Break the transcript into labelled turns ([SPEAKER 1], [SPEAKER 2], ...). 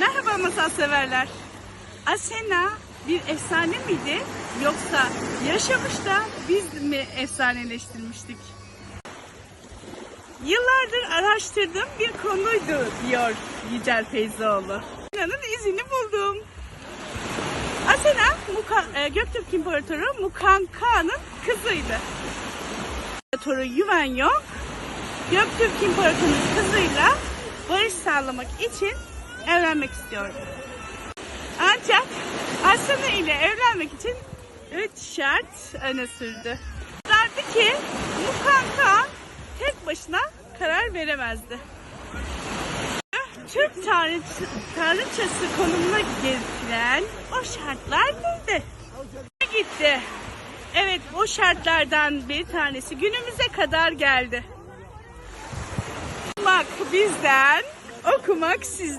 [SPEAKER 1] Merhaba masal severler. Asena bir efsane miydi yoksa yaşamış da biz mi efsaneleştirmiştik? Yıllardır araştırdığım bir konuydu diyor Yücel Feyzoğlu. Asena'nın izini buldum. Asena Muka, e, Göktürk İmparatoru Mukanka'nın kızıydı. İmparatoru Yuvenyong Göktürk İmparatorluğu'nun kızıyla barış sağlamak için evlenmek istiyordu. Ancak Asena ile evlenmek için üç şart öne sürdü. Derdi ki Mukanka tek başına karar veremezdi. Türk tanrıç- tanrıçası konumuna getiren o şartlar neydi? Gitti. Evet o şartlardan bir tanesi günümüze kadar geldi. Okumak bizden, okumak sizden.